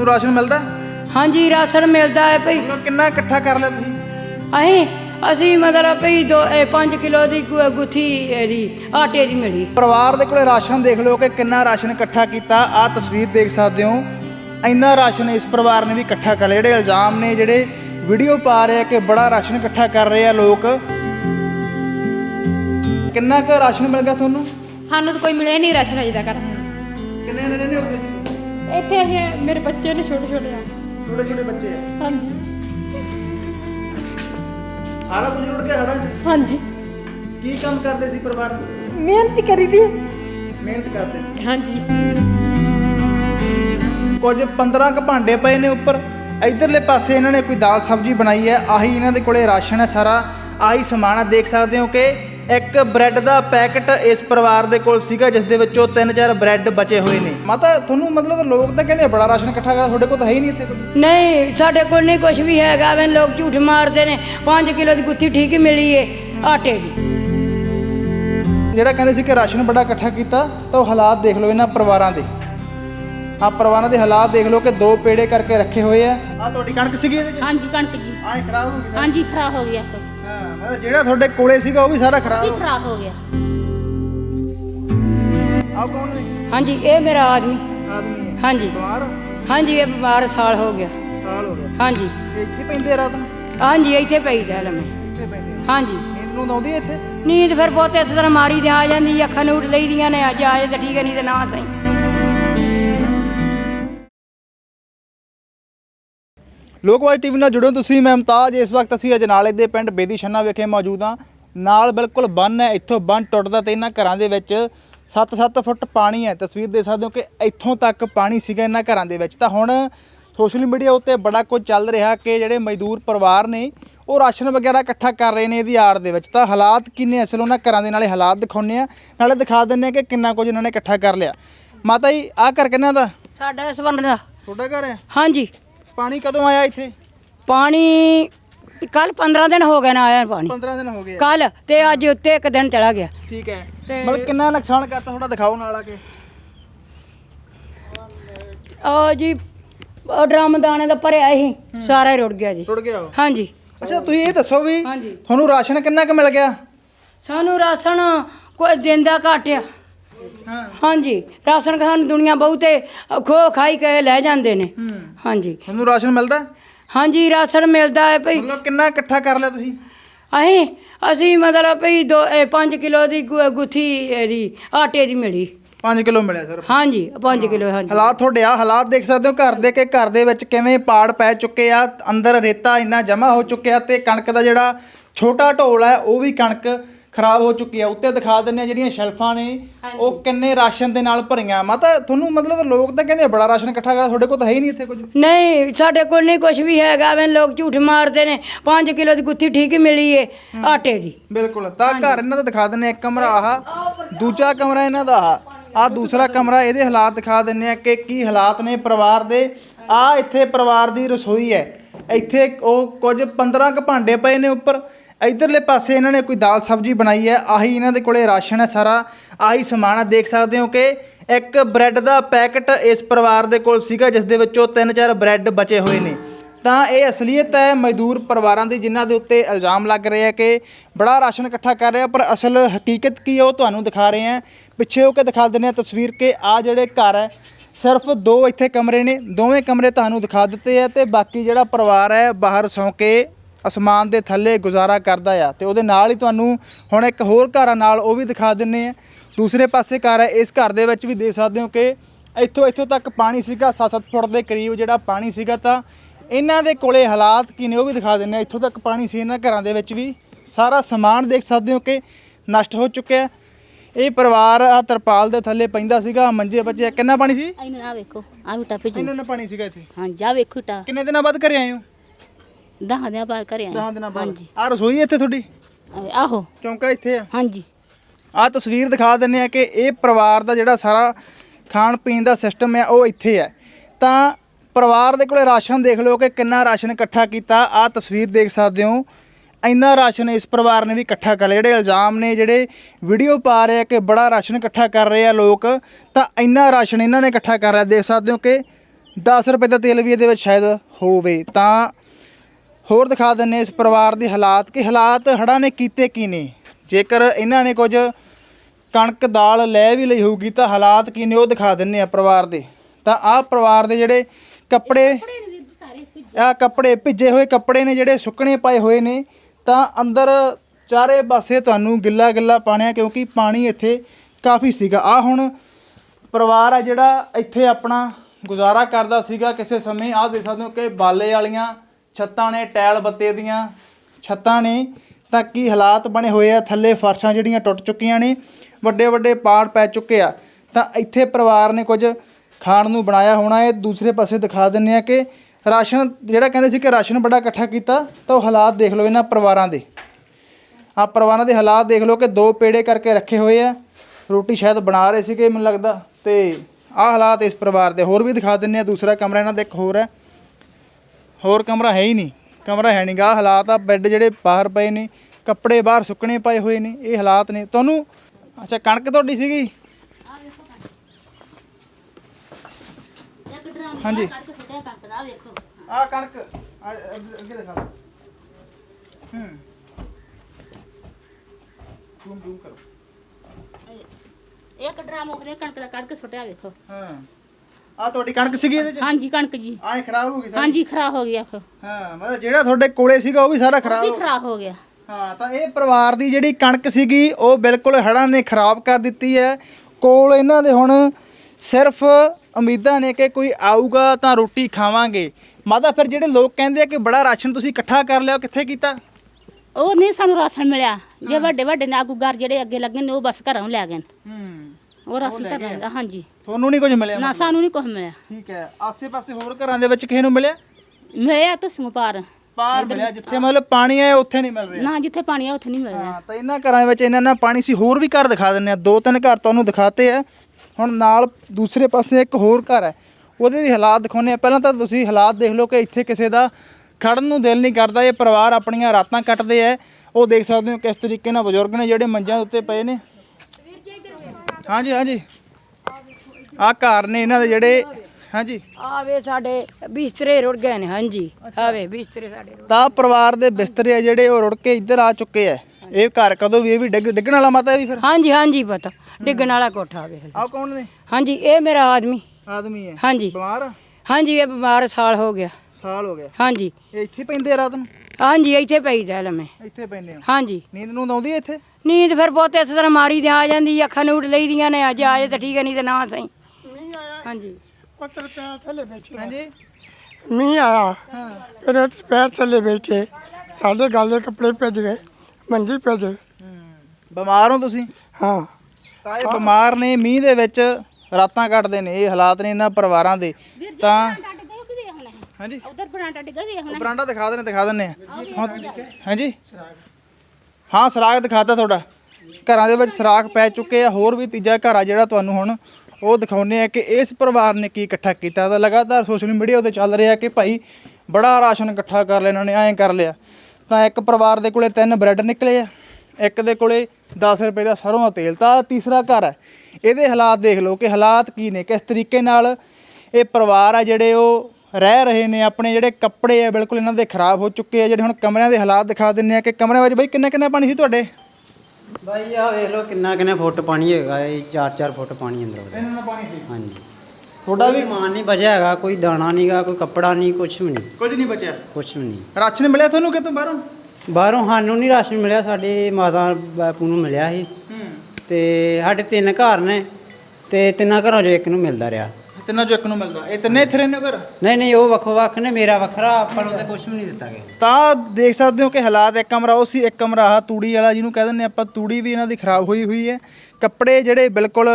ਤੁਹਾਨੂੰ ਰਾਸ਼ਨ ਮਿਲਦਾ? ਹਾਂਜੀ ਰਾਸ਼ਨ ਮਿਲਦਾ ਹੈ ਭਈ। ਮਤਲਬ ਕਿੰਨਾ ਇਕੱਠਾ ਕਰ ਲਿਆ ਤੁਸੀਂ? ਅਸੀਂ ਅਸੀਂ ਮਤਲਬ ਭਈ 2 5 ਕਿਲੋ ਦੀ ਗੁ- ਗੁੱਥੀ ਇਹਦੀ ਆਟੇ ਦੀ ਮਿਲੀ। ਪਰਿਵਾਰ ਦੇ ਕੋਲੇ ਰਾਸ਼ਨ ਦੇਖ ਲਓ ਕਿ ਕਿੰਨਾ ਰਾਸ਼ਨ ਇਕੱਠਾ ਕੀਤਾ। ਆ ਤਸਵੀਰ ਦੇਖ ਸਕਦੇ ਹੋ। ਇੰਨਾ ਰਾਸ਼ਨ ਇਸ ਪਰਿਵਾਰ ਨੇ ਵੀ ਇਕੱਠਾ ਕਰ ਲਿਆ। ਜਿਹੜੇ ਇਲਜ਼ਾਮ ਨੇ ਜਿਹੜੇ ਵੀਡੀਓ ਪਾ ਰਹੇ ਆ ਕਿ ਬੜਾ ਰਾਸ਼ਨ ਇਕੱਠਾ ਕਰ ਰਹੇ ਆ ਲੋਕ। ਕਿੰਨਾ ਕੁ ਰਾਸ਼ਨ ਮਿਲ ਗਿਆ ਤੁਹਾਨੂੰ? ਸਾਨੂੰ ਤਾਂ ਕੋਈ ਮਿਲਿਆ ਨਹੀਂ ਰਾਸ਼ਨ ਅਜੇ ਤੱਕ। ਇੱਥੇ ਅਸੀਂ ਮੇਰੇ ਬੱਚੇ ਨੇ ਛੋਟੇ ਛੋਟੇ ਆ। ਛੋਟੇ ਛੋਟੇ ਬੱਚੇ ਆ। ਹਾਂਜੀ। ਸਾਰਾ ਕੁਝ ਰੁੜ ਗਿਆ ਹੜਾਂ 'ਚ ਹਾਂਜੀ। ਕੀ ਕੰਮ ਕਰਦੇ ਸੀ ਪਰਿਵਾਰ? ਮਿਹਨਤ ਕਰੀ ਦੀ। ਮਿਹਨਤ ਕਰਦੇ ਸੀ। ਹਾਂਜੀ। ਕੁਝ 15 ਕ ਭਾਂਡੇ ਪਏ ਨੇ ਉੱਪਰ। ਇਧਰਲੇ ਪਾਸੇ ਇਹਨਾਂ ਨੇ ਕੋਈ ਦਾਲ ਸਬਜ਼ੀ ਬਣਾਈ ਹੈ। ਆਹੀ ਇਹਨਾਂ ਦੇ ਕੋਲੇ ਰਾਸ਼ਨ ਹੈ ਸਾਰਾ। ਆਹੀ ਸਮਾਨ ਹੈ। ਦੇਖ ਸਕਦੇ ਹੋ ਕਿ ਇੱਕ ਬ੍ਰੈਡ ਦਾ ਪੈਕਟ ਇਸ ਪਰਿਵਾਰ ਦੇ ਕੋਲ ਸੀਗਾ ਜਿਸ ਦੇ ਵਿੱਚੋਂ ਤਿੰਨ ਚਾਰ ਬ੍ਰੈਡ ਬਚੇ ਹੋਏ ਨੇ। ਮਾਤਾ ਤੁਹਾਨੂੰ ਮਤਲਬ ਲੋਕ ਤਾਂ ਕਹਿੰਦੇ ਬੜਾ ਰਾਸ਼ਨ ਇਕੱਠਾ ਕਰ ਤੁਹਾਡੇ ਕੋਲ ਤਾਂ ਹੈ ਹੀ ਨਹੀਂ ਇੱਥੇ ਕੁਝ ਨਹੀਂ ਸਾਡੇ ਕੋਲ ਨਹੀਂ ਕੁਝ ਵੀ ਹੈਗਾ ਵੇ ਲੋਕ ਝੂਠ ਮਾਰਦੇ ਨੇ 5 ਕਿਲੋ ਦੀ ਗੁੱਥੀ ਠੀਕ ਮਿਲੀ ਏ ਆਟੇ ਦੀ। ਜਿਹੜਾ ਕਹਿੰਦੇ ਸੀ ਕਿ ਰਾਸ਼ਨ ਬੜਾ ਇਕੱਠਾ ਕੀਤਾ ਤਾਂ ਉਹ ਹਾਲਾਤ ਦੇਖ ਲਓ ਇਹਨਾਂ ਪਰਿਵਾਰਾਂ ਦੇ। ਆ ਪਰਿਵਾਰਾਂ ਦੇ ਹਾਲਾਤ ਦੇਖ ਲਓ ਕਿ ਦੋ ਪੇੜੇ ਕਰਕੇ ਰੱਖੇ ਹੋਏ ਆ। ਆ ਤੁਹਾਡੀ ਕਣਕ ਸੀਗੀ ਇਹਦੇ ਚ? ਹਾਂਜੀ ਕਣਕ ਜੀ। ਆਏ ਖਰਾਬ ਹੋ ਗਈ ਸਾਰੀ। ਹਾਂਜੀ ਖਰਾਬ ਹੋ ਗਿਆ ਜਿਹੜਾ ਤੁਹਾਡੇ ਕੋਲੇ ਸੀਗਾ ਉਹ ਵੀ ਸਾਰਾ ਖਰਾਬ ਵੀ ਹੋ ਖਰਾਬ ਹੋ ਗਿਆ। ਆ ਕੌਣ ਨੇ? ਹਾਂਜੀ ਇਹ ਮੇਰਾ ਆਦਮੀ। ਆਦਮੀ ਹੈ। ਹਾਂਜੀ। ਬਿਮਾਰ? ਹਾਂਜੀ ਇਹ ਬਿਮਾਰ ਸਾਲ ਹੋ ਗਿਆ। ਸਾਲ ਹੋ ਗਿਆ। ਹਾਂਜੀ। ਇੱਥੇ ਪੈਂਦੇ ਆ ਰਾਤ ਨੂੰ? ਹਾਂਜੀ ਇੱਥੇ ਪਈ ਦਾ ਲੰਮੇ ਇੱਥੇ ਪੈਂਦੇ ਆ। ਹਾਂਜੀ। ਨੀਂਦ ਨੂੰ ਆਉਂਦੀ ਇੱਥੇ? ਨੀਂਦ ਫਿਰ ਬਹੁਤ ਇਸ ਤਰ੍ਹਾਂ ਮਾਰੀ ਦੇ ਆ ਜਾਂਦੀ ਅੱਖਾਂ ਨੂੰ ਉੱਡ ਲਈਦੀਆਂ ਨੇ ਅੱਜ ਆਏ ਤਾਂ ਠੀਕ ਹੈ ਨਹੀਂ ਤੇ ਨਾ ਸਹੀ। ਲੋਕਵਾਈ ਟੀਵੀ ਨਾਲ ਜੁੜੋ ਤੁਸੀਂ ਮੈਂ ਮੁਮਤਾਜ। ਇਸ ਵਕਤ ਅਸੀਂ ਅਜਨਾਲੇ ਦੇ ਪਿੰਡ ਬੇਦੀ ਛੰਨਾ ਵਿਖੇ ਮੌਜੂਦ ਹਾਂ। ਨਾਲ ਬਿਲਕੁਲ ਬੰਨ ਹੈ ਇੱਥੋਂ ਬੰਨ ਟੁੱਟਦਾ ਤੇ ਇਹਨਾਂ ਘਰਾਂ ਦੇ ਵਿੱਚ 7-7 ਫੁੱਟ ਪਾਣੀ ਹੈ। ਤਸਵੀਰ ਦੇ ਸਕਦੇ ਹੋ ਕਿ ਇੱਥੋਂ ਤੱਕ ਪਾਣੀ ਸੀਗਾ ਇਹਨਾਂ ਘਰਾਂ ਦੇ ਵਿੱਚ। ਤਾਂ ਹੁਣ ਸੋਸ਼ਲ ਮੀਡੀਆ ਉੱਤੇ ਬੜਾ ਕੁਝ ਚੱਲ ਰਿਹਾ ਕਿ ਜਿਹੜੇ ਮਜ਼ਦੂਰ ਪਰਿਵਾਰ ਨੇ ਉਹ ਰਾਸ਼ਨ ਵਗੈਰਾ ਇਕੱਠਾ ਕਰ ਰਹੇ ਨੇ ਇਹਦੀ ਆੜ ਦੇ ਵਿੱਚ। ਤਾਂ ਹਾਲਾਤ ਕਿੰਨੇ ਅਸਲ ਉਹਨਾਂ ਘਰਾਂ ਦੇ ਨਾਲੇ ਹਾਲਾਤ ਦਿਖਾਉਂਦੇ ਆ ਨਾਲੇ ਦਿਖਾ ਦਿੰਦੇ ਆ ਕਿ ਕਿੰਨਾ ਕੁਝ ਇਹਨਾਂ ਨੇ ਇਕੱਠਾ ਕਰ ਲਿਆ। ਮਾਤਾ ਜੀ ਆਹ ਘਰ ਕਿੰਨਾ ਦਾ? ਸਾਡਾ ਇਸ ਬੰਨ ਦਾ। ਤੁਹਾਡਾ ਘਰ ਹੈ? ਹਾਂਜੀ। ਪਾਣੀ ਕਦੋਂ ਆਇਆ ਇੱਥੇ? ਪਾਣੀ ਕੱਲ 15 ਦਿਨ ਹੋ ਗਏ ਨਾ ਆਇਆ ਪਾਣੀ। 15 ਦਿਨ ਹੋ ਗਏ ਆ। ਕੱਲ ਤੇ ਅੱਜ ਉੱਤੇ ਇੱਕ ਦਿਨ ਚਲਾ ਗਿਆ। ਠੀਕ ਹੈ। ਤੇ- ਮਤਲਬ ਕਿੰਨਾ ਨੁਕਸਾਨ ਕਰਤਾ ਥੋੜਾ ਦਿਖਾਓ ਨਾਲ ਆ ਕੇ। ਉਹ ਜੀ ਉਹ ਡਰਮ ਦਾਣੇ ਦਾ ਭਰਿਆ ਸੀ ਸਾਰਾ ਹੀ ਰੁੜ ਗਿਆ ਜੀ। ਟੁੱਟ ਗਿਆ ਉਹ। ਹਾਂਜੀ। ਅੱਛਾ ਤੁਸੀਂ ਇਹ ਦੱਸੋ ਵੀ ਹਾਂਜੀ। ਤੁਹਾਨੂੰ ਰਾਸ਼ਨ ਕਿੰਨਾ ਕੁ ਮਿਲ ਗਿਆ? ਸਾਨੂੰ ਰਾਸ਼ਨ ਕੋਈ ਦਿੰਦਾ ਘੱਟ ਆ। ਹਾਂ ਹਾਂਜੀ ਰਾਸ਼ਨ ਖਾਨ ਦੁਨੀਆ ਬਹੁਤੇ ਖੋ ਖਾਈ ਕੇ ਲੈ ਜਾਂਦੇ ਨੇ। ਹਾਂਜੀ। ਤੁਹਾਨੂੰ ਰਾਸ਼ਨ ਮਿਲਦਾ? ਹਾਂਜੀ ਰਾਸ਼ਨ ਮਿਲਦਾ ਹੈ ਭਈ। ਮਤਲਬ ਕਿੰਨਾ ਇਕੱਠਾ ਕਰ ਲਿਆ ਤੁਸੀਂ? ਅਸੀਂ ਅਸੀਂ ਮਤਲਬ ਭਈ 2 5 ਕਿਲੋ ਦੀ ਗੁ- ਗੁੱਥੀ ਇਹਦੀ ਆਟੇ ਦੀ ਮਿਲੀ। 5 ਕਿਲੋ ਮਿਲਿਆ ਸਰ ਹਾਂਜੀ 5 ਕਿਲੋ ਹਾਂਜੀ। ਹਾਲਾਤ ਤੁਹਾਡੇ ਆ ਹਾਲਾਤ ਦੇਖ ਸਕਦੇ ਹੋ ਘਰ ਦੇ ਕਿ ਘਰ ਦੇ ਵਿੱਚ ਕਿਵੇਂ ਪਾੜ ਪੈ ਚੁੱਕੇ ਆ ਅੰਦਰ ਰੇਤਾ ਇੰਨਾ ਜਮਾ ਹੋ ਚੁੱਕਿਆ ਤੇ ਕਣਕ ਦਾ ਜਿਹੜਾ ਛੋਟਾ ਢੋਲ ਹੈ ਉਹ ਵੀ ਕਣਕ ਖਰਾਬ ਹੋ ਚੁੱਕੀ ਆ। ਉੱਤੇ ਦਿਖਾ ਦਿੰਨੇ ਆ ਜਿਹੜੀਆਂ ਸ਼ੈਲਫਾਂ ਨੇ ਉਹ ਕਿੰਨੇ ਰਾਸ਼ਨ ਦੇ ਨਾਲ ਭਰੀਆਂ। ਮਾਤਾ ਤੁਹਾਨੂੰ ਮਤਲਬ ਲੋਕ ਤਾਂ ਕਹਿੰਦੇ ਬੜਾ ਰਾਸ਼ਨ ਇਕੱਠਾ ਕਰ ਤੁਹਾਡੇ ਕੋਲ ਤਾਂ ਹੈ ਹੀ ਨਹੀਂ ਇੱਥੇ ਕੁਝ। ਨਹੀਂ ਸਾਡੇ ਕੋਲ ਨਹੀਂ ਕੁਝ ਵੀ ਹੈਗਾ। ਵੇ ਲੋਕ ਝੂਠ ਮਾਰਦੇ ਨੇ 5 ਕਿਲੋ ਦੀ ਗੁੱਥੀ ਠੀਕ ਮਿਲੀ ਏ ਆਟੇ ਦੀ। ਬਿਲਕੁਲ। ਤਾਂ ਘਰ ਇਹਨਾਂ ਦਾ ਦਿਖਾ ਦਿੰਨੇ ਇੱਕ ਕਮਰਾ ਆਹ ਦੂਜਾ ਕਮਰਾ ਇਹਨਾਂ ਦਾ ਆਹ ਆਹ ਦੂਸਰਾ ਕਮਰਾ ਇਹਦੇ ਹਾਲਾਤ ਦਿਖਾ ਦਿੰਨੇ ਆ ਕਿ ਕੀ ਹਾਲਾਤ ਨੇ ਪਰਿਵਾਰ ਦੇ। ਆ ਇੱਥੇ ਪਰਿਵਾਰ ਦੀ ਰਸੋਈ ਹੈ। ਇੱਥੇ ਉਹ ਕੁਝ 15 ਕ ਭਾਂਡੇ ਪਏ ਨੇ ਉੱਪਰ। ਇਧਰਲੇ ਪਾਸੇ ਇਹਨਾਂ ਨੇ ਕੋਈ ਦਾਲ ਸਬਜ਼ੀ ਬਣਾਈ ਹੈ, ਆਹੀ ਇਹਨਾਂ ਦੇ ਕੋਲੇ ਰਾਸ਼ਨ ਹੈ ਸਾਰਾ। ਆਹੀ ਸਮਾਨ ਹੈ, ਦੇਖ ਸਕਦੇ ਹੋ ਕਿ ਇੱਕ ਬ੍ਰੈਡ ਦਾ ਪੈਕਟ ਇਸ ਪਰਿਵਾਰ ਦੇ ਕੋਲ ਸੀਗਾ, ਜਿਸ ਦੇ ਵਿੱਚੋਂ ਤਿੰਨ ਚਾਰ ਬ੍ਰੈਡ ਬਚੇ ਹੋਏ ਨੇ। ਤਾਂ ਇਹ ਅਸਲੀਅਤ ਹੈ, ਮਜ਼ਦੂਰ ਪਰਿਵਾਰਾਂ ਦੀ ਜਿਨ੍ਹਾਂ ਦੇ ਉੱਤੇ ਇਲਜ਼ਾਮ ਲੱਗ ਰਹੇ ਆ ਕਿ ਬੜਾ ਰਾਸ਼ਨ ਇਕੱਠਾ ਕਰ ਰਿਹਾ, ਪਰ ਅਸਲ ਹਕੀਕਤ ਕੀ ਹੈ, ਉਹ ਤੁਹਾਨੂੰ ਦਿਖਾ ਰਹੇ ਆ ਪਿੱਛੇ ਹੋ ਕੇ ਦਿਖਾ ਦਿੰਦੇ ਆ ਤਸਵੀਰ ਕਿ ਆ ਜਿਹੜੇ ਘਰ ਹੈ, ਸਿਰਫ ਦੋ ਇੱਥੇ ਕਮਰੇ ਨੇ, ਦੋਵੇਂ ਕਮਰੇ ਤੁਹਾਨੂੰ ਦਿਖਾ ਦਿੱਤੇ ਆ ਤੇ ਬਾਕੀ ਜਿਹੜਾ ਪਰਿਵਾਰ ਹੈ, ਬਾਹਰ ਸੌਂ ਕੇ ਅਸਮਾਨ ਦੇ ਥੱਲੇ ਗੁਜ਼ਾਰਾ ਕਰਦਾ ਆ ਤੇ ਉਹਦੇ ਨਾਲ ਹੀ ਤੁਹਾਨੂੰ ਹੁਣ ਇੱਕ ਹੋਰ ਘਰ ਆ ਨਾਲ ਉਹ ਵੀ ਦਿਖਾ ਦਿੰਨੇ ਆ। ਦੂਸਰੇ ਪਾਸੇ ਘਰ ਹੈ ਇਸ ਘਰ ਦੇ ਵਿੱਚ ਵੀ ਦੇਖ ਸਕਦੇ ਹੋ ਕਿ ਇੱਥੋਂ ਇੱਥੋਂ ਤੱਕ ਪਾਣੀ ਸੀਗਾ 7-7 ਫੁੱਟ ਦੇ ਕਰੀਬ ਜਿਹੜਾ ਪਾਣੀ ਸੀਗਾ ਤਾਂ ਇਹਨਾਂ ਦੇ ਕੋਲੇ ਹਾਲਾਤ ਕੀ ਨੇ ਉਹ ਵੀ ਦਿਖਾ ਦਿੰਨੇ ਆ। ਇੱਥੋਂ ਤੱਕ ਪਾਣੀ ਸੀ ਇਹਨਾਂ ਘਰਾਂ ਦੇ ਵਿੱਚ ਵੀ। ਸਾਰਾ ਸਮਾਨ ਦੇਖ ਸਕਦੇ ਹੋ ਕਿ ਨਸ਼ਟ ਹੋ ਚੁੱਕਿਆ। ਇਹ ਪਰਿਵਾਰ ਆ ਤਰਪਾਲ ਦੇ ਥੱਲੇ ਪੈਂਦਾ ਸੀਗਾ ਮੰਜੇ ਬੱਚੇ ਕਿੰਨਾ ਪਾਣੀ ਸੀ? ਇਹਨੂੰ ਆ ਵੇਖੋ ਆ ਵੀ ਟੱਪ ਜੀ। ਇਹਨਾਂ ਨੇ ਪਾਣੀ ਸੀਗਾ ਇੱਥੇ? ਹਾਂ ਜਾ ਵੇਖੋ ਟਾ। ਕਿੰਨੇ ਦਿਨਾਂ ਬਾਅਦ ਘਰੇ ਆਏ ਹੋ? ਦਹਾਂ ਦਿਨਾਂ ਬਾਅਦ ਘਰੇ ਆਏ। 10 ਦਿਨਾਂ ਬਾਅਦ? ਹਾਂਜੀ। ਆ ਰਸੋਈ ਇੱਥੇ ਤੁਹਾਡੀ? ਆਹੋ। ਚੌਂਕਾ ਇੱਥੇ ਆ? ਹਾਂਜੀ। ਆ ਤਸਵੀਰ ਦਿਖਾ ਦਿੰਨੇ ਆ ਕਿ ਇਹ ਪਰਿਵਾਰ ਦਾ ਜਿਹੜਾ ਸਾਰਾ ਖਾਣ ਪੀਣ ਦਾ ਸਿਸਟਮ ਹੈ ਉਹ ਇੱਥੇ ਹੈ। ਤਾਂ ਪਰਿਵਾਰ ਦੇ ਕੋਲੇ ਰਾਸ਼ਨ ਦੇਖ ਲਓ ਕਿ ਕਿੰਨਾ ਰਾਸ਼ਨ ਇਕੱਠਾ ਕੀਤਾ। ਆ ਤਸਵੀਰ ਦੇਖ ਸਕਦੇ ਹੋ। ਇੰਨਾ ਰਾਸ਼ਨ ਇਸ ਪਰਿਵਾਰ ਨੇ ਵੀ ਇਕੱਠਾ ਕਰ ਲਿਆ। ਜਿਹੜੇ ਇਲਜ਼ਾਮ ਨੇ ਜਿਹੜੇ ਵੀਡੀਓ ਪਾ ਰਹੇ ਆ ਕਿ ਬੜਾ ਰਾਸ਼ਨ ਇਕੱਠਾ ਕਰ ਰਹੇ ਆ ਲੋਕ ਤਾਂ ਇੰਨਾ ਰਾਸ਼ਨ ਇਹਨਾਂ ਨੇ ਇਕੱਠਾ ਕਰ ਲਿਆ। ਦੇਖ ਸਕਦੇ ਹੋ ਕਿ 10 ਰੁਪਏ ਦਾ ਤੇਲ ਵੀ ਇਹਦੇ ਵਿੱਚ ਸ਼ਾਇਦ ਹੋਵੇ। ਤਾਂ ਹੋਰ ਦਿਖਾ ਦਿੰਨੇ ਇਸ ਪਰਿਵਾਰ ਦੇ ਹਾਲਾਤ ਕਿ ਹਾਲਾਤ ਹੜ੍ਹਾਂ ਨੇ ਕੀਤੇ ਕੀ ਨੇ। ਜੇਕਰ ਇਹਨਾਂ ਨੇ ਕੁਝ ਕਣਕ ਦਾਲ ਲੈ ਵੀ ਲਈ ਹੋਊਗੀ ਤਾਂ ਹਾਲਾਤ ਕੀ ਨੇ ਉਹ ਦਿਖਾ ਦਿੰਨੇ ਆ ਪਰਿਵਾਰ ਦੇ। ਤਾਂ ਆਹ ਪਰਿਵਾਰ ਦੇ ਜਿਹੜੇ ਕੱਪੜੇ ਆ ਕੱਪੜੇ ਭਿੱਜੇ। ਹੋਏ ਕੱਪੜੇ ਨੇ ਜਿਹੜੇ ਸੁੱਕਣੇ ਪਏ ਹੋਏ ਨੇ। ਤਾਂ ਅੰਦਰ ਚਾਰੇ ਪਾਸੇ ਤੁਹਾਨੂੰ ਗਿੱਲਾ ਗਿੱਲਾ ਪਾਣਿਆ ਕਿਉਂਕਿ ਪਾਣੀ ਇੱਥੇ ਕਾਫੀ ਸੀਗਾ। ਆ ਹੁਣ ਪਰਿਵਾਰ ਆ ਜਿਹੜਾ ਇੱਥੇ ਆਪਣਾ ਗੁਜ਼ਾਰਾ ਕਰਦਾ ਸੀਗਾ ਕਿਸੇ ਸਮੇਂ। ਆਹ ਦੇਖ ਸਕਦੇ ਹੋ ਕਿ ਬਾਲੇ ਵਾਲੀਆਂ ਛੱਤਾਂ ਨੇ ਟੈਲ ਬੱਤੇ ਦੀਆਂ, ਛੱਤਾਂ ਨੇ, ਤਾਂ ਕੀ ਹਾਲਾਤ ਬਣੇ ਹੋਏ ਆ? ਥੱਲੇ ਫਰਸ਼ਾਂ ਜਿਹੜੀਆਂ ਟੁੱਟ ਚੁੱਕੀਆਂ ਨੇ, ਵੱਡੇ ਵੱਡੇ ਪਾੜ ਪੈ ਚੁੱਕੇ ਆ। ਤਾਂ ਇੱਥੇ ਪਰਿਵਾਰ ਨੇ ਕੁਝ ਖਾਣ ਨੂੰ ਬਣਾਇਆ ਹੋਣਾ ਹੈ ਦੂਸਰੇ ਪਾਸੇ ਦਿਖਾ ਦਿੰਨੇ ਆ ਕਿ ਰਾਸ਼ਨ, ਜਿਹੜਾ ਕਹਿੰਦੇ ਸੀ ਕਿ ਰਾਸ਼ਨ ਬੜਾ ਇਕੱਠਾ ਕੀਤਾ, ਤਾਂ ਉਹ ਹਾਲਾਤ ਦੇਖ ਲਓ ਇਹਨਾਂ ਪਰਿਵਾਰਾਂ ਦੇ। ਆ ਪਰਿਵਾਰਾਂ ਦੇ ਹਾਲਾਤ ਦੇਖ ਲਓ ਕਿ ਦੋ ਪੇੜੇ ਕਰਕੇ ਰੱਖੇ ਹੋਏ ਆ। ਰੋਟੀ ਸ਼ਾਇਦ ਬਣਾ ਰਹੇ ਸੀਗੇ, ਮੈਨੂੰ ਲੱਗਦਾ। ਤੇ ਆਹ ਹਾਲਾਤ ਇਸ ਪਰਿਵਾਰ ਦੇ। ਹੋਰ ਵੀ ਦਿਖਾ ਦਿੰਨੇ ਆ, ਦੂਸਰਾ ਕਮਰਾ ਇਹਨਾਂ ਦਾ ਇੱਕ ਹੋਰ ਹੈ। ਹੋਰ ਕਮਰਾ ਹੈ ਹੀ ਨਹੀਂ ਕਮਰਾ ਹੈ ਨਹੀਂਗਾ ਹਾਲਾਤ ਆ ਬੈੱਡ ਜਿਹੜੇ ਬਾਹਰ ਪਏ ਨੇ ਕੱਪੜੇ ਬਾਹਰ ਸੁੱਕਣੇ ਪਏ ਹੋਏ ਨੇ ਇਹ ਹਾਲਾਤ ਨੇ। ਤੁਹਾਨੂੰ ਅੱਛਾ ਕਣਕ ਤੁਹਾਡੀ ਸੀਗੀ? ਹਾਂਜੀ। ਕਣਕ ਆਹ ਆ ਕਣਕ ਆ, ਅੱਗੇ ਅੱਗੇ ਦਿਖਾ ਹੂੰ। ਜ਼ੂਮ ਜ਼ੂਮ ਕਰੋ। ਇੱਕ ਡਰਮ ਉਹਦੇ ਕਣਕ ਦਾ ਕੱਢ ਕੇ ਸੁੱਟਿਆ ਵੇਖੋ। ਹਾਂ। ਆ ਤੁਹਾਡੀ ਕਣਕ ਸੀਗੀ ਇਹਦੇ ਚ? ਹਾਂਜੀ ਕਣਕ ਜੀ। ਆਏ ਖਰਾਬ ਹੋ ਗਈ ਸਾਰੀ? ਹਾਂਜੀ ਖਰਾਬ ਹੋ ਗਿਆ ਵੇਖੋ ਹਾਂ ਮਤਲਬ ਜਿਹੜਾ ਤੁਹਾਡੇ ਕੋਲੇ ਸੀਗਾ ਉਹ ਵੀ ਸਾਰਾ ਖਰਾਬ ਵੀ ਹੋ ਗਿਆ? ਖਰਾਬ ਹੋ ਗਿਆ। ਹਾਂ ਤਾਂ ਇਹ ਪਰਿਵਾਰ ਦੀ ਜਿਹੜੀ ਕਣਕ ਸੀਗੀ ਉਹ ਬਿਲਕੁਲ ਹੜ੍ਹਾਂ ਨੇ ਖਰਾਬ ਕਰ ਦਿੱਤੀ ਹੈ। ਕੋਲ ਇਹਨਾਂ ਦੇ ਹੁਣ ਸਿਰਫ ਉਮੀਦਾਂ ਨੇ ਕਿ ਕੋਈ ਆਊਗਾ ਤਾਂ ਰੋਟੀ ਖਾਵਾਂਗੇ। ਮਾਤਾ ਫਿਰ ਜਿਹੜੇ ਲੋਕ ਕਹਿੰਦੇ ਆ ਕਿ ਬੜਾ ਰਾਸ਼ਨ ਤੁਸੀਂ ਇਕੱਠਾ ਕਰ ਲਿਆ ਉਹ ਕਿੱਥੇ ਕੀਤਾ? ਉਹ ਨਹੀਂ ਸਾਨੂੰ ਰਾਸ਼ਨ ਮਿਲਿਆ। ਜੇ ਵੱਡੇ ਵੱਡੇ ਨਾਗੂਗਰ ਜਿਹੜੇ ਅੱਗੇ ਲੱਗੇ ਨੇ ਉਹ ਬਸ ਘਰੋਂ ਲੈ ਗਏ ਨੇ। ਹੂੰ। ਉਹ ਰਾਸ਼ਨ ਘਰ ਦਾ ਹਾਂਜੀ। ਤੁਹਾਨੂੰ ਨਹੀਂ ਕੁਝ ਮਿਲਿਆ? ਨਾ ਸਾਨੂੰ ਨਹੀਂ ਕੁਝ ਮਿਲਿਆ। ਠੀਕ ਹੈ। ਆਸੇ-ਪਾਸੇ ਹੋਰ ਘਰਾਂ ਦੇ ਵਿੱਚ ਕਿਸੇ ਨੂੰ ਮਿਲਿਆ? ਮਿਲਿਆ ਤੁਸੋਂ ਪਾਰ। ਪਾਰ ਮਿਲਿਆ ਜਿੱਥੇ ਮਤਲਬ ਪਾਣੀ ਹੈ ਉੱਥੇ ਨਹੀਂ ਮਿਲ ਰਿਹਾ। ਨਾ ਜਿੱਥੇ ਪਾਣੀ ਆ ਉੱਥੇ ਨਹੀਂ ਮਿਲਿਆ ਹਾਂ ਤਾਂ ਇਹਨਾਂ ਘਰਾਂ ਵਿੱਚ ਇਹਨਾਂ ਨਾਲ ਪਾਣੀ ਸੀ। ਹੋਰ ਵੀ ਘਰ ਦਿਖਾ ਦਿੰਨੇ ਆ ਦੋ ਤਿੰਨ ਘਰ ਤੁਹਾਨੂੰ ਦਿਖਾਤੇ ਆ। ਹੁਣ ਨਾਲ ਦੂਸਰੇ ਪਾਸੇ ਇੱਕ ਹੋਰ ਘਰ ਹੈ। ਉਹਦੇ ਵੀ ਹਾਲਾਤ ਦਿਖਾਉਨੇ ਆ ਪਹਿਲਾਂ ਤਾਂ ਤੁਸੀਂ ਹਾਲਾਤ ਦੇਖ ਲਓ ਕਿ ਇੱਥੇ ਕਿਸੇ ਦਾ ਖੜਨ ਨੂੰ ਦਿਲ ਨਹੀਂ ਕਰਦਾ। ਇਹ ਪਰਿਵਾਰ ਆਪਣੀਆਂ ਰਾਤਾਂ ਕੱਟਦੇ ਆ। ਉਹ ਦੇਖ ਸਕਦੇ ਹੋ ਕਿਸ ਤਰੀਕੇ ਨਾਲ ਬਜ਼ੁਰਗ ਨੇ ਜਿਹੜੇ ਮੰਜਿਆਂ ਦੇ ਉੱਤੇ ਪਏ ਨੇ। ਹਾਂਜੀ ਹਾਂਜੀ। ਆਹ ਘਰ ਨੇ ਇਹਨਾਂ ਦੇ ਜਿਹੜੇ ਹਾਂਜੀ। ਆਵੇ ਸਾਡੇ ਬਿਸਤਰੇ ਰੁੜ ਗਏ ਨੇ ਹਾਂਜੀ। ਆਵੇ ਬਿਸਤਰੇ ਸਾਡੇ ਰੁੜ ਤਾਂ ਪਰਿਵਾਰ ਦੇ ਬਿਸਤਰੇ ਆ ਜਿਹੜੇ ਉਹ ਰੁੜ ਕੇ ਇੱਧਰ ਆ ਚੁੱਕੇ ਆ। ਇਹ ਘਰ ਕਦੋਂ ਵੀ ਇਹ ਵੀ ਡਿੱਗ ਡਿੱਗਣ ਵਾਲਾ ਮਾਤਾ ਵੀ ਫਿਰ? ਹਾਂਜੀ ਹਾਂਜੀ ਪਤਾ। ਡਿੱਗਣ ਵਾਲਾ ਕੋਠਾ ਵੇ ਆਹ ਕੌਣ ਨੇ? ਹਾਂਜੀ ਇਹ ਮੇਰਾ ਆਦਮੀ। ਆਦਮੀ ਹੈ। ਹਾਂਜੀ। ਬਿਮਾਰ ਆ? ਹਾਂਜੀ ਇਹ ਬਿਮਾਰ ਸਾਲ ਹੋ ਗਿਆ। ਸਾਲ ਹੋ ਗਿਆ। ਹਾਂਜੀ। ਇਹ ਇੱਥੇ ਪੈਂਦੇ ਆ ਰਾਤ ਨੂੰ? ਹਾਂਜੀ ਇੱਥੇ ਪਈਦਾ ਲੰਮੇ ਇੱਥੇ ਪੈਂਦੇ ਆ। ਹਾਂਜੀ। ਨੀਂਦ ਨੂੰ ਆਉਂਦੀ ਹੈ ਇੱਥੇ? ਨੀਂਦ ਫਿਰ ਬਹੁਤ ਇਸ ਤਰ੍ਹਾਂ ਮਾਰੀ ਦੇ ਆ ਜਾਂਦੀ ਅੱਖਾਂ ਨੂੰ ਉੱਡ ਲਈਦੀਆਂ ਨੇ ਅੱਜ ਆਏ ਤਾਂ ਠੀਕ ਹੈ ਨਹੀਂ ਤਾਂ ਨਾ ਸਹੀ। ਹਾਂਜੀ। ਪੱਤਰ ਪੈਰ ਥੱਲੇ ਬੈਠੇ ਹਾਂਜੀ। ਮੀਂਹ ਆਇਆ ਫਿਰ ਉਹ ਪੈਰ ਥੱਲੇ ਬੈਠੇ ਸਾਡੇ ਗਾਲੇ ਕੱਪੜੇ ਭਿੱਜ ਗਏ ਮੰਜੀ ਭਿੱਜ। ਗਈ। ਬਿਮਾਰ ਹੋ ਤੁਸੀਂ? ਹਾਂ। ਤਾਂ ਇਹ ਬਿਮਾਰ ਨੇ ਮੀਂਹ ਦੇ ਵਿੱਚ ਰਾਤਾਂ ਕੱਟਦੇ ਨੇ ਇਹ ਹਾਲਾਤ ਨੇ ਇਹਨਾਂ ਪਰਿਵਾਰਾਂ ਦੇ। ਤਾਂ ਡੱਡ ਗਏ ਕਿ ਵੇਖ ਹੁਣ ਹਾਂਜੀ। ਉਧਰ ਬਣਾ ਡੱਡ ਗਏ ਵੇਖ ਉਹ ਬਰਾਂਡਾ ਦਿਖਾ ਦੇਣੇ ਦਿਖਾ ਦਿੰਨੇ ਆ। ਹੁਣ- ਹਾਂਜੀ। ਹਾਂ, ਸਰਾਗ ਦਿਖਾਤਾ ਤੁਹਾਡਾ। ਘਰਾਂ ਦੇ ਵਿੱਚ ਸਰਾਗ ਪੈ ਚੁੱਕੇ ਆ। ਹੋਰ ਵੀ ਤੀਜਾ ਘਰ ਆ ਜਿਹੜਾ ਤੁਹਾਨੂੰ ਹੁਣ ਉਹ ਦਿਖਾਉਨੇ ਆ ਕਿ ਇਸ ਪਰਿਵਾਰ ਨੇ ਕੀ ਇਕੱਠਾ ਕੀਤਾ। ਤਾਂ ਲਗਾਤਾਰ ਸੋਸ਼ਲ ਮੀਡੀਆ ਉੱਤੇ ਚੱਲ ਰਿਹਾ ਕਿ ਭਾਈ ਬੜਾ ਰਾਸ਼ਨ ਇਕੱਠਾ ਕਰ ਲਿਆ ਇਹਨਾਂ ਨੇ, ਐਂ ਕਰ ਲਿਆ। ਤਾਂ ਇੱਕ ਪਰਿਵਾਰ ਦੇ ਕੋਲੇ ਤਿੰਨ ਬ੍ਰੈਡ ਨਿਕਲੇ ਆ। ਇੱਕ ਦੇ ਕੋਲੇ 10 ਰੁਪਏ ਦਾ ਸਰੋਂ ਦਾ ਤੇਲ। ਤਾਂ ਤੀਸਰਾ ਘਰ ਹੈ ਇਹਦੇ ਹਾਲਾਤ ਦੇਖ ਲਓ ਕਿ ਹਾਲਾਤ ਕੀ ਨੇ, ਕਿਸ ਤਰੀਕੇ ਨਾਲ ਇਹ ਪਰਿਵਾਰ ਆ ਜਿਹੜੇ ਉਹ ਰਹਿ ਰਹੇ ਨੇ ਆਪਣੇ ਜਿਹੜੇ ਕੱਪੜੇ ਆ ਬਿਲਕੁਲ ਇਹਨਾਂ ਦੇ ਖਰਾਬ ਹੋ ਚੁੱਕੇ ਆ ਜਿਹੜੇ ਹੁਣ ਕਮਰਿਆਂ ਦੇ ਹਾਲਾਤ ਦਿਖਾ ਦਿੰਨੇ ਆ ਕਿ ਕਮਰਿਆਂ ਵਿੱਚ ਬਈ ਕਿੰਨਾ ਕਿੰਨਾ ਪਾਣੀ ਸੀ ਤੁਹਾਡੇ? ਬਾਈ ਆ ਵੇਖ ਲਓ ਕਿੰਨਾ ਕਿੰਨਾ ਫੁੱਟ ਪਾਣੀ ਹੈਗਾ ਇਹ 4-4 ਫੁੱਟ ਪਾਣੀ ਅੰਦਰ ਉਹਦੇ ਇੰਨਾ ਪਾਣੀ ਸੀ? ਹਾਂਜੀ। ਤੁਹਾਡਾ ਵੀ ਸਮਾਨ ਨਹੀਂ ਬਚਿਆ ਹੈਗਾ ਕੋਈ ਦਾਣਾ ਨਹੀਂਗਾ ਕੋਈ ਕੱਪੜਾ ਨਹੀਂ ਕੁਛ ਵੀ ਨਹੀਂ। ਕੁਝ ਨਹੀਂ ਬਚਿਆ? ਕੁਛ ਵੀ ਨਹੀਂ। ਰਾਸ਼ਨ ਮਿਲਿਆ ਤੁਹਾਨੂੰ ਕਿਤੋਂ ਬਾਹਰੋਂ? ਬਾਹਰੋਂ ਸਾਨੂੰ ਨਹੀਂ ਰਾਸ਼ਨ ਮਿਲਿਆ ਸਾਡੇ ਮਾਤਾ ਬਾਪੂ ਨੂੰ ਮਿਲਿਆ ਸੀ। ਤੇ ਸਾਡੇ ਤਿੰਨ ਘਰ ਨੇ ਤੇ ਤਿੰਨਾਂ ਘਰੋਂ ਜੋ ਇੱਕ ਨੂੰ ਮਿਲਦਾ ਰਿਹਾ। ਤਿੰਨਾਂ ਚੋਂ ਇੱਕ ਨੂੰ ਮਿਲਦਾ। ਇਹ ਤਿੰਨੇ ਇੱਥੇ ਰਹਿੰਦੇ ਹੋ ਘਰ? ਨਹੀਂ ਨਹੀਂ ਉਹ ਵੱਖੋ ਵੱਖ ਨੇ ਮੇਰਾ ਵੱਖਰਾ ਆਪਾਂ ਨੂੰ ਤਾਂ ਕੁਛ ਵੀ ਨਹੀਂ ਦਿੱਤਾ ਗਿਆ। ਤਾਂ ਦੇਖ ਸਕਦੇ ਹੋ ਕਿ ਹਾਲਾਤ ਇੱਕ ਕਮਰਾ ਉਹ ਸੀ ਇੱਕ ਕਮਰਾ ਆ ਤੂੜੀ ਵਾਲਾ ਜਿਹਨੂੰ ਕਹਿ ਦਿੰਦੇ ਆਪਾਂ ਤੂੜੀ ਵੀ ਇਹਨਾਂ ਦੀ ਖਰਾਬ ਹੋਈ ਹੋਈ ਹੈ। ਕੱਪੜੇ ਜਿਹੜੇ ਬਿਲਕੁਲ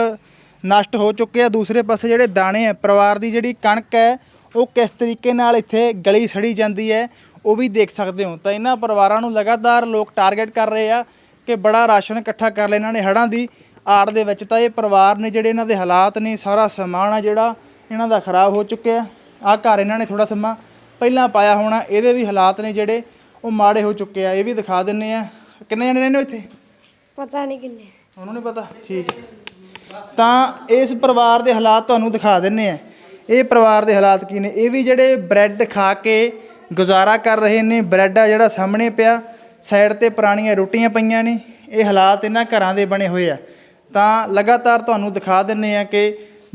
ਨਸ਼ਟ ਹੋ ਚੁੱਕੇ ਆ ਦੂਸਰੇ ਪਾਸੇ ਜਿਹੜੇ ਦਾਣੇ ਆ ਪਰਿਵਾਰ ਦੀ ਜਿਹੜੀ ਕਣਕ ਹੈ ਉਹ ਕਿਸ ਤਰੀਕੇ ਨਾਲ ਇੱਥੇ ਗਲੀ ਸੜੀ ਜਾਂਦੀ ਹੈ ਉਹ ਵੀ ਦੇਖ ਸਕਦੇ ਹੋ। ਤਾਂ ਇਹਨਾਂ ਪਰਿਵਾਰਾਂ ਨੂੰ ਲਗਾਤਾਰ ਲੋਕ ਟਾਰਗੇਟ ਕਰ ਰਹੇ ਆ ਕਿ ਬੜਾ ਰਾਸ਼ਨ ਇਕੱਠਾ ਕਰ ਇਹਨਾਂ ਨੇ ਹੜ੍ਹਾਂ ਦੀ ਆੜ ਦੇ ਵਿੱਚ ਤਾਂ ਇਹ ਪਰਿਵਾਰ ਨੇ ਜਿਹੜੇ ਇਹਨਾਂ ਦੇ ਹਾਲਾਤ ਨੇ ਸਾਰਾ ਸਮਾਨ ਆ ਜਿਹੜਾ ਇਹਨਾਂ ਦਾ ਖਰਾਬ ਹੋ ਚੁੱਕਿਆ ਆ ਘਰ ਇਹਨਾਂ ਨੇ ਥੋੜਾ ਸਮਾਂ ਪਹਿਲਾਂ ਪਾਇਆ ਹੋਣਾ ਇਹਦੇ ਵੀ ਹਾਲਾਤ ਨੇ ਜਿਹੜੇ ਉਹ ਮਾੜੇ ਹੋ ਚੁੱਕੇ ਆ ਇਹ ਵੀ ਦਿਖਾ ਦਿੰਨੇ ਆ। ਕਿੰਨੇ ਜਣੇ ਰਹਿੰਦੇ ਹੋ ਇੱਥੇ? ਪਤਾ ਨਹੀਂ ਕਿੰਨੇ। ਉਹਨੂੰ ਨਹੀਂ ਪਤਾ? ਠੀਕ ਤਾਂ ਇਸ ਪਰਿਵਾਰ ਦੇ ਹਾਲਾਤ ਤੁਹਾਨੂੰ ਦਿਖਾ ਦਿੰਨੇ ਆ। ਇਹ ਪਰਿਵਾਰ ਦੇ ਹਾਲਾਤ ਕੀ ਨੇ? ਇਹ ਵੀ ਜਿਹੜੇ ਬ੍ਰੈਡ ਖਾ ਕੇ ਗੁਜ਼ਾਰਾ ਕਰ ਰਹੇ ਨੇ ਬ੍ਰੈਡ ਆ ਜਿਹੜਾ ਸਾਹਮਣੇ ਪਿਆ ਸਾਈਡ ਤੇ ਪੁਰਾਣੀਆਂ ਰੋਟੀਆਂ ਪਈਆਂ ਨੇ ਇਹ ਹਾਲਾਤ ਇਹਨਾਂ ਘਰਾਂ ਦੇ ਬਣੇ ਹੋਏ ਆ। ਤਾਂ ਲਗਾਤਾਰ ਤੁਹਾਨੂੰ ਦਿਖਾ ਦਿੰਨੇ ਆ ਕਿ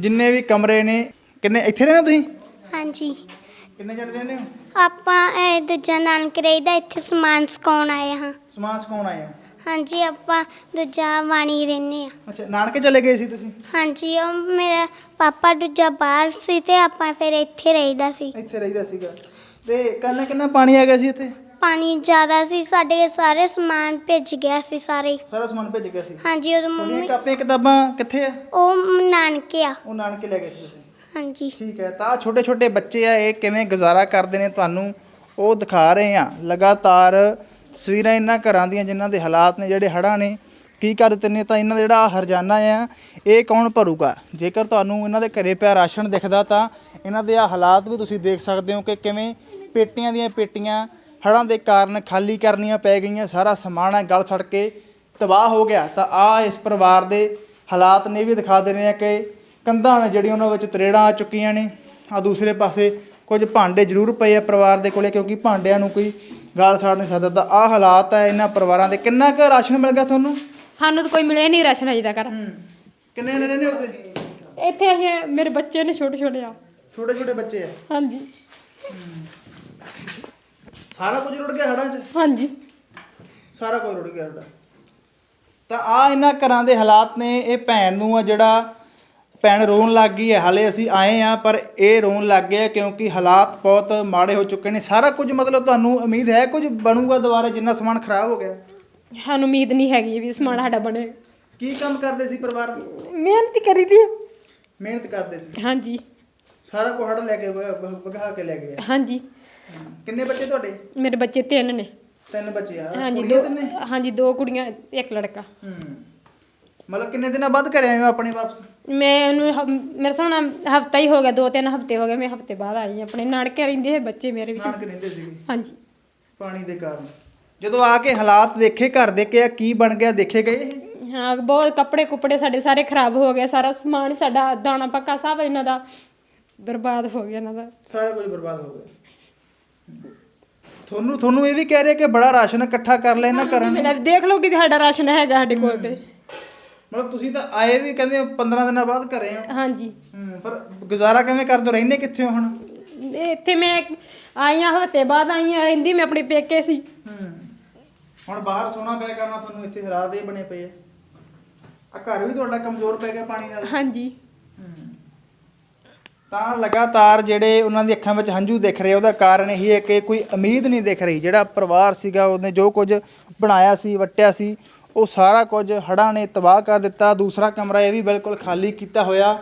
ਜਿੰਨੇ ਵੀ ਕਮਰੇ ਨੇ ਕਿੰਨੇ ਇੱਥੇ ਰਹਿੰਦੇ ਹੋ ਤੁਸੀਂ? ਹਾਂਜੀ। ਕਿੰਨੇ ਜਣੇ ਰਹਿੰਦੇ ਹੋ? ਆਪਾਂ ਇਹ ਦੂਜਾ ਨਾਨਕ ਰਹੀ ਦਾ ਇੱਥੇ ਸਮਾਨ ਸਕਾਉਣ ਆਏ ਹਾਂ। ਸਮਾਨ ਸਕਾਉਣ ਆਏ ਹੋ? ਹਾਂਜੀ ਆਪਾਂ ਦੂਜਾ ਵਾਣੀ ਰਹਿੰਦੇ ਆ ਅੱਛਾ ਨਾਨਕੇ ਚਲੇ ਗਏ ਸੀ ਤੁਸੀਂ? ਹਾਂਜੀ ਉਹ ਮੇਰਾ ਪਾਪਾ ਦੂਜਾ ਬਾਹਰ ਸੀ ਤੇ ਆਪਾਂ ਫਿਰ ਇੱਥੇ ਰਹੀਦਾ ਸੀ। ਇੱਥੇ ਰਹੀਦਾ ਸੀਗਾ। ਤੇ ਕਿੰਨਾ ਕਿੰਨਾ ਪਾਣੀ ਆ ਗਿਆ ਸੀ ਇੱਥੇ? ਪਾਣੀ ਜ਼ਿਆਦਾ ਸੀ ਸਾਡੇ ਸਾਰੇ ਸਮਾਨ ਭਿੱਜ ਗਿਆ ਸੀ ਸਾਰੇ। ਸਾਰਾ ਸਮਾਨ ਭੇਜ ਗਿਆ ਸੀ? ਹਾਂਜੀ ਉਦੋਂ ਤੁਹਾਡੀਆਂ ਮੰਮੀ ਕਾਪੀਆਂ ਕਿਤਾਬਾਂ ਕਿੱਥੇ ਆ? ਉਹ ਨਾਨਕੇ ਆ। ਉਹ ਨਾਨਕੇ ਲੈ ਗਏ ਸੀ ਤੁਸੀਂ? ਹਾਂਜੀ। ਠੀਕ ਹੈ ਤਾਂ ਛੋਟੇ ਛੋਟੇ ਬੱਚੇ ਆ ਇਹ ਕਿਵੇਂ ਗੁਜ਼ਾਰਾ ਕਰਦੇ ਨੇ ਤੁਹਾਨੂੰ? ਉਹ ਦਿਖਾ ਰਹੇ ਆ ਲਗਾਤਾਰ ਤਸਵੀਰਾਂ ਇਹਨਾਂ ਘਰਾਂ ਦੀਆਂ ਜਿਨ੍ਹਾਂ ਦੇ ਹਾਲਾਤ ਨੇ ਜਿਹੜੇ ਹੜ੍ਹਾਂ ਨੇ ਕੀ ਕਰ ਦਿੱਤੇ ਨੇ ਤਾਂ ਇਹਨਾਂ ਦਾ ਜਿਹੜਾ ਹਰਜਾਨਾ ਆ ਇਹ ਕੌਣ ਭਰੂਗਾ? ਜੇਕਰ ਤੁਹਾਨੂੰ ਇਹਨਾਂ ਦੇ ਘਰੇ ਪਿਆ ਰਾਸ਼ਨ ਦਿਖਦਾ ਤਾਂ ਇਹਨਾਂ ਦੇ ਆ ਹਾਲਾਤ ਵੀ ਤੁਸੀਂ ਦੇਖ ਸਕਦੇ ਹੋ ਕਿ ਕਿਵੇਂ ਪੇਟੀਆਂ ਦੀਆਂ ਪੇਟੀਆਂ ਹੜ੍ਹਾਂ ਦੇ ਕਾਰਨ ਖਾਲੀ ਕਰਨੀਆਂ ਪੈ ਗਈਆਂ ਸਾਰਾ ਸਮਾਨ ਹੈ ਗਲ ਸੜ ਕੇ ਤਬਾਹ ਹੋ ਗਿਆ। ਤਾਂ ਆ ਇਸ ਪਰਿਵਾਰ ਦੇ ਹਾਲਾਤ ਨੇ ਵੀ ਦਿਖਾ ਦੇਣੇ ਆ ਕਿ ਕੰਧਾਂ ਨੇ ਜਿਹੜੀਆਂ ਉਹਨਾਂ ਵਿੱਚ ਤਰੇੜਾਂ ਆ ਚੁੱਕੀਆਂ ਨੇ। ਆ ਦੂਸਰੇ ਪਾਸੇ ਕੁਝ ਭਾਂਡੇ ਜ਼ਰੂਰ ਪਏ ਆ ਪਰਿਵਾਰ ਦੇ ਕੋਲੇ ਕਿਉਂਕਿ ਭਾਂਡਿਆਂ ਨੂੰ ਕੋਈ ਗਾਲ ਸਾੜ ਨਹੀਂ ਸਕਦਾ। ਤਾਂ ਆ ਹਾਲਾਤ ਆ ਇਹਨਾਂ ਪਰਿਵਾਰਾਂ ਦੇ। ਕਿੰਨਾ ਕੁ ਰਾਸ਼ਨ ਮਿਲ ਗਿਆ ਤੁਹਾਨੂੰ? ਸਾਨੂੰ ਤਾਂ ਕੋਈ ਮਿਲਿਆ ਨਹੀਂ ਰਾਸ਼ਨ ਅਜੇ ਤੱਕ। ਕਿੰਨੇ ਜਣੇ ਰਹਿੰਦੇ ਉੱਤੇ ਇੱਥੇ ਅਸੀਂ ਮੇਰੇ ਬੱਚੇ ਨੇ ਛੋਟੇ ਛੋਟੇ ਆ। ਛੋਟੇ ਛੋਟੇ ਬੱਚੇ ਆ? ਹਾਂਜੀ। ਸਾਰਾ ਕੁਝ ਰੁੜ ਗਿਆ ਹੜਾਂ 'ਚ? ਹਾਂਜੀ। ਸਾਰਾ ਕੁਝ ਰੁੜ ਗਿਆ ਤੁਹਾਡਾ ਤਾਂ ਆ ਇਹਨਾਂ ਘਰਾਂ ਦੇ ਹਾਲਾਤ ਨੇ ਇਹ ਭੈਣ ਨੂੰ ਆ ਜਿਹੜਾ ਭੈਣ ਰੋਣ ਲੱਗ ਗਈ ਹੈ। ਹਾਲੇ ਅਸੀਂ ਆਏ ਆ ਪਰ ਇਹ ਰੋਣ ਲੱਗ ਗਿਆ ਕਿਉਂਕਿ ਹਾਲਾਤ ਬਹੁਤ ਮਾੜੇ ਹੋ ਚੁੱਕੇ ਨੇ। ਸਾਰਾ ਕੁਝ ਮਤਲਬ ਤੁਹਾਨੂੰ ਉਮੀਦ ਹੈ ਕੁਝ ਬਣੂਗਾ ਦੁਬਾਰਾ ਜਿੰਨਾ ਸਮਾਨ ਖਰਾਬ ਹੋ ਗਿਆ? ਸਾਨੂੰ ਉਮੀਦ ਨਹੀਂ ਹੈਗੀ ਵੀ ਸਮਾਨ ਸਾਡਾ ਬਣੇ। ਕੀ ਕੰਮ ਕਰਦੇ ਸੀ ਪਰਿਵਾਰ? ਮਿਹਨਤ ਕਰੀਦੀ ਮਿਹਨਤ ਕਰਦੇ ਸੀ? ਹਾਂਜੀ। ਸਾਰਾ ਕੁਝ ਹੜ ਲੈ ਕੇ ਵਗਾ- ਵਗ- ਵਗਾ ਕੇ ਲੈ ਗਏ ਹਾਂਜੀ। ਕਿੰਨੇ ਬੱਚੇ ਤੁਹਾਡੇ? ਮੇਰੇ ਬੱਚੇ ਤਿੰਨ ਨੇ। ਤਿੰਨ ਬੱਚੇ ਆ। ਹਾਂਜੀ ਕੁੜੀਆਂ ਦੋ ਤਿੰਨੇ? ਹਾਂਜੀ ਦੋ ਕੁੜੀਆਂ ਇੱਕ ਲੜਕਾ। ਹੂੰ। ਮਤਲਬ ਕਿੰਨੇ ਦਿਨਾਂ ਬਾਅਦ ਘਰੇ ਆਏ ਹੋ ਆਪਣੇ ਵਾਪਸ? ਮੈਂ ਉਹਨੂੰ ਮੇਰੇ ਸਾਹਮਣੇ ਹਫਤਾ ਹੀ ਹੋ ਗਿਆ ਦੋ ਤਿੰਨ ਹਫ਼ਤੇ ਹੋ ਗਏ ਮੈਂ ਹਫ਼ਤੇ ਬਾਅਦ ਆਈ ਹਾਂ। ਆਪਣੇ ਨਾਨਕੇ ਰਹਿੰਦੇ ਹੈ ਬੱਚੇ ਮੇਰੇ ਵੀ ਨਾਨਕ ਰਹਿੰਦੇ ਸੀਗੇ? ਹਾਂਜੀ। ਪਾਣੀ ਦੇ ਕਾਰਨ। ਜਦੋਂ ਆ ਕੇ ਹਾਲਾਤ ਦੇਖੇ ਘਰ ਦੇ ਕੇ ਆ ਕੀ ਬਣ ਗਿਆ ਦੇਖੇ ਗਏ ਇਹ? ਹਾਂ ਬਹੁਤ ਕੱਪੜੇ ਕੁਪੜੇ ਸਾਡੇ ਸਾਰੇ ਖਰਾਬ ਹੋ ਗਏ ਸਾਰਾ ਸਮਾਨ ਸਾਡਾ ਦਾਣਾ ਪੱਕਾ ਸਭ ਇਹਨਾਂ ਦਾ ਬਰਬਾਦ ਹੋ ਗਿਆ ਇਹਨਾਂ ਦਾ। ਸਾਰਾ ਕੁਝ ਬਰਬਾਦ ਹੋ ਗਿਆ। ਤੁਹਾਨੂੰ ਤੁਹਾਨੂੰ ਇਹ ਵੀ ਕਹਿ ਰਹੇ ਕਿ ਬੜਾ ਰਾਸ਼ਨ ਇਕੱਠਾ ਕਰ ਲੈ ਇਹਨਾਂ ਘਰਾਂ ਨੇ? ਮੇਰਾ ਦੇਖ ਲਓ ਕਿ ਸਾਡਾ ਰਾਸ਼ਨ ਹੈਗਾ ਸਾਡੇ ਕੋਲ ਤੇ। ਮਤਲਬ ਤੁਸੀਂ ਤਾਂ ਆਏ ਵੀ ਕਹਿੰਦੇ ਹੋ 15 ਦਿਨਾਂ ਬਾਅਦ ਘਰੇ ਹੋ। ਹਾਂਜੀ। ਹੂੰ, ਪਰ ਗੁਜ਼ਾਰਾ ਕਿਵੇਂ ਕਰਦੇ ਹੋ? ਰਹਿੰਦੇ ਕਿੱਥੇ ਹੋ ਹੁਣ? ਇੱਥੇ ਮੈਂ ਆਈ ਹਾਂ ਹਫ਼ਤੇ ਬਾਅਦ ਆਈ ਹਾਂ ਰਹਿੰਦੀ ਮੈਂ ਆਪਣੇ ਪੇਕੇ ਸੀ। ਹੂੰ। ਹੁਣ ਬਾਹਰ ਸੋਣਾ ਪਿਆ ਕਰਨਾ ਤੁਹਾਨੂੰ ਇੱਥੇ ਹਾਲਾਤ ਇਹ ਬਣੇ ਪਏ ਆ। ਆ ਘਰ ਵੀ ਤੁਹਾਡਾ ਕਮਜ਼ੋਰ ਪੈ ਗਿਆ ਪਾਣੀ ਨਾਲ? ਹਾਂਜੀ। ਤਾਂ ਲਗਾਤਾਰ ਜਿਹੜੇ ਉਹਨਾਂ ਦੀ ਅੱਖਾਂ ਵਿੱਚ ਹੰਝੂ ਦਿਖ ਰਹੇ, ਉਹਦਾ ਕਾਰਨ ਇਹ ਹੈ ਕਿ ਕੋਈ ਉਮੀਦ ਨਹੀਂ ਦਿਖ ਰਹੀ। ਜਿਹੜਾ ਪਰਿਵਾਰ ਸੀਗਾ, ਉਹਨੇ ਜੋ ਕੁਝ ਬਣਾਇਆ ਸੀ, ਵਟਿਆ ਸੀ, ਉਹ ਸਾਰਾ ਕੁਝ ਹੜ੍ਹਾਂ ਨੇ ਤਬਾਹ ਕਰ ਦਿੱਤਾ। ਦੂਸਰਾ ਕਮਰਾ ਇਹ ਵੀ ਬਿਲਕੁਲ ਖਾਲੀ ਕੀਤਾ ਹੋਇਆ,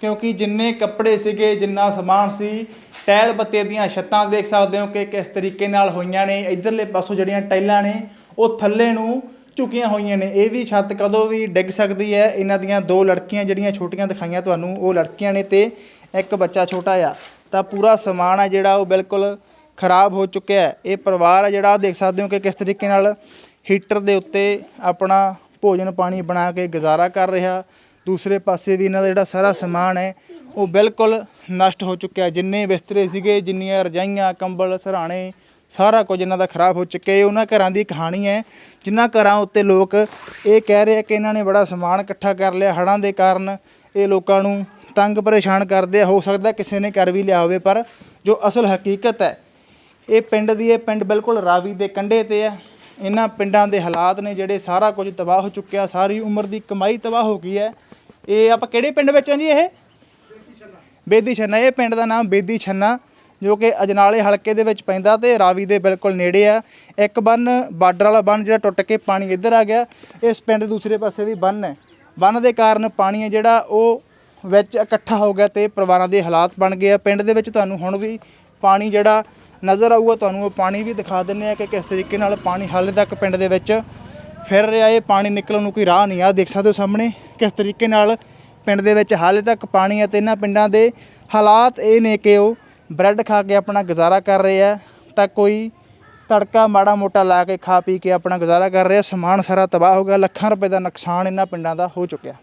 ਕਿਉਂਕਿ ਜਿੰਨੇ ਕੱਪੜੇ ਸੀਗੇ, ਜਿੰਨਾ ਸਮਾਨ ਸੀ ਟਾਇਲ ਬੱਤੇ ਦੀਆਂ ਛੱਤਾਂ ਦੇਖ ਸਕਦੇ ਹੋ ਕਿ ਕਿਸ ਤਰੀਕੇ ਨਾਲ ਹੋਈਆਂ ਨੇ। ਇਧਰਲੇ ਪਾਸੋਂ ਜਿਹੜੀਆਂ ਟਾਈਲਾਂ ਨੇ, ਉਹ ਥੱਲੇ ਨੂੰ ਝੁਕੀਆਂ ਹੋਈਆਂ ਨੇ। ਇਹ ਵੀ ਛੱਤ ਕਦੋਂ ਵੀ ਡਿੱਗ ਸਕਦੀ ਹੈ। ਇਹਨਾਂ ਦੀਆਂ ਦੋ ਲੜਕੀਆਂ ਜਿਹੜੀਆਂ ਛੋਟੀਆਂ ਦਿਖਾਈਆਂ ਤੁਹਾਨੂੰ, ਉਹ ਲੜਕੀਆਂ ਨੇ ਤੇ ਇੱਕ ਬੱਚਾ ਛੋਟਾ ਆ, ਤਾਂ ਪੂਰਾ ਸਮਾਨ ਆ ਜਿਹੜਾ ਉਹ ਬਿਲਕੁਲ ਖਰਾਬ ਹੋ ਚੁੱਕਿਆ ਹੈ। ਇਹ ਪਰਿਵਾਰ ਆ ਜਿਹੜਾ ਆਹ ਦੇਖ ਸਕਦੇ ਹੋ ਕਿ ਕਿਸ ਤਰੀਕੇ ਨਾਲ ਹੀਟਰ ਦੇ ਉੱਤੇ ਆਪਣਾ ਭੋਜਨ ਪਾਣੀ ਬਣਾ ਕੇ ਗੁਜ਼ਾਰਾ ਕਰ ਰਿਹਾ। ਦੂਸਰੇ ਪਾਸੇ ਵੀ ਇਹਨਾਂ ਦਾ ਜਿਹੜਾ ਸਾਰਾ ਸਮਾਨ ਹੈ, ਉਹ ਬਿਲਕੁਲ ਨਸ਼ਟ ਹੋ ਚੁੱਕਿਆ ਜਿੰਨੇ ਬਿਸਤਰੇ ਸੀਗੇ, ਜਿੰਨੀਆਂ ਰਜਾਈਆਂ, ਕੰਬਲ, ਸਰਾਣੇ, ਸਾਰਾ ਕੁਝ ਇਹਨਾਂ ਦਾ ਖਰਾਬ ਹੋ ਚੁੱਕਿਆ ਇਹ ਉਹਨਾਂ ਘਰਾਂ ਦੀ ਕਹਾਣੀ ਹੈ, ਜਿਨ੍ਹਾਂ ਘਰਾਂ ਉੱਤੇ ਲੋਕ ਇਹ ਕਹਿ ਰਹੇ ਆ ਕਿ ਇਹਨਾਂ ਨੇ ਬੜਾ ਸਮਾਨ ਇਕੱਠਾ ਕਰ ਲਿਆ। ਹੜ੍ਹਾਂ ਦੇ ਕਾਰਨ ਇਹ ਲੋਕਾਂ ਨੂੰ ਤੰਗ ਪਰੇਸ਼ਾਨ ਕਰਦੇ ਆ, ਹੋ ਸਕਦਾ ਕਿਸੇ ਨੇ ਕਰ ਵੀ ਲਿਆ ਹੋਵੇ, ਪਰ ਜੋ ਅਸਲ ਹਕੀਕਤ ਹੈ, ਇਹ ਪਿੰਡ ਦੀ, ਇਹ ਪਿੰਡ ਬਿਲਕੁਲ ਰਾਵੀ ਦੇ ਕੰਢੇ ਤੇ ਹੈ ਇਹਨਾਂ ਪਿੰਡਾਂ ਦੇ ਹਾਲਾਤ ਨੇ ਜਿਹੜੇ ਸਾਰਾ ਕੁਝ ਤਬਾਹ ਹੋ ਚੁੱਕਿਆ, ਸਾਰੀ ਉਮਰ ਦੀ ਕਮਾਈ ਤਬਾਹ ਹੋ ਗਈ ਹੈ। ਇਹ ਆਪਾਂ ਕਿਹੜੇ ਪਿੰਡ ਵਿੱਚ ਹਾਂ ਜੀ ਇਹ? ਬੇਦੀ ਛੰਨਾ, ਇਹ ਪਿੰਡ ਦਾ ਨਾਮ ਬੇਦੀ ਛੰਨਾ, ਜੋ ਕਿ ਅਜਨਾਲੇ ਹਲਕੇ ਦੇ ਵਿੱਚ ਪੈਂਦਾ ਤੇ ਰਾਵੀ ਦੇ ਬਿਲਕੁਲ ਨੇੜੇ ਆ। ਇੱਕ ਬੰਨ ਬਾਰਡਰ ਵਾਲਾ ਬੰਨ ਜਿਹੜਾ ਟੁੱਟ ਕੇ ਪਾਣੀ ਇੱਧਰ ਆ ਗਿਆ, ਇਸ ਪਿੰਡ ਦੇ ਦੂਸਰੇ ਪਾਸੇ ਵੀ ਬੰਨ ਹੈ। ਬੰਨ ਦੇ ਕਾਰਨ ਪਾਣੀ ਹੈ ਜਿਹੜਾ, ਉਹ ਵਿੱਚ ਇਕੱਠਾ ਹੋ ਗਿਆ ਤੇ ਪਰਿਵਾਰਾਂ ਦੇ ਹਾਲਾਤ ਬਣ ਗਏ ਆ। ਪਿੰਡ ਦੇ ਵਿੱਚ ਤੁਹਾਨੂੰ ਹੁਣ ਵੀ ਪਾਣੀ ਜਿਹੜਾ ਨਜ਼ਰ ਆਊਗਾ, ਤੁਹਾਨੂੰ ਉਹ ਪਾਣੀ ਵੀ ਦਿਖਾ ਦਿੰਨੇ ਆ ਕਿ ਕਿਸ ਤਰੀਕੇ ਨਾਲ ਪਾਣੀ ਹਾਲੇ ਤੱਕ ਪਿੰਡ ਦੇ ਵਿੱਚ ਫਿਰ ਰਿਹਾ ਇਹ ਪਾਣੀ ਨਿਕਲਣ ਨੂੰ ਕੋਈ ਰਾਹ ਨਹੀਂ ਆ। ਦੇਖ ਸਕਦੇ ਹੋ ਸਾਹਮਣੇ ਕਿਸ ਤਰੀਕੇ ਨਾਲ ਪਿੰਡ ਦੇ ਵਿੱਚ ਹਾਲੇ ਤੱਕ ਪਾਣੀ ਹੈ ਤੇ ਇਹਨਾਂ ਪਿੰਡਾਂ ਦੇ ਹਾਲਾਤ ਇਹ ਨੇ ਕਿ ਉਹ ਬ੍ਰੈਡ ਖਾ ਕੇ ਆਪਣਾ ਗੁਜ਼ਾਰਾ ਕਰ ਰਹੇ ਆ। ਤਾਂ ਕੋਈ ਤੜਕਾ ਮਾੜਾ ਮੋਟਾ ਲਾ ਕੇ ਖਾ ਪੀ ਕੇ ਆਪਣਾ ਗੁਜ਼ਾਰਾ ਕਰ ਰਿਹਾ। ਸਮਾਨ ਸਾਰਾ ਤਬਾਹ ਹੋ ਗਿਆ। ਲੱਖਾਂ ਰੁਪਏ ਦਾ ਨੁਕਸਾਨ ਇਹਨਾਂ ਪਿੰਡਾਂ ਦਾ ਹੋ ਚੁੱਕਿਆ।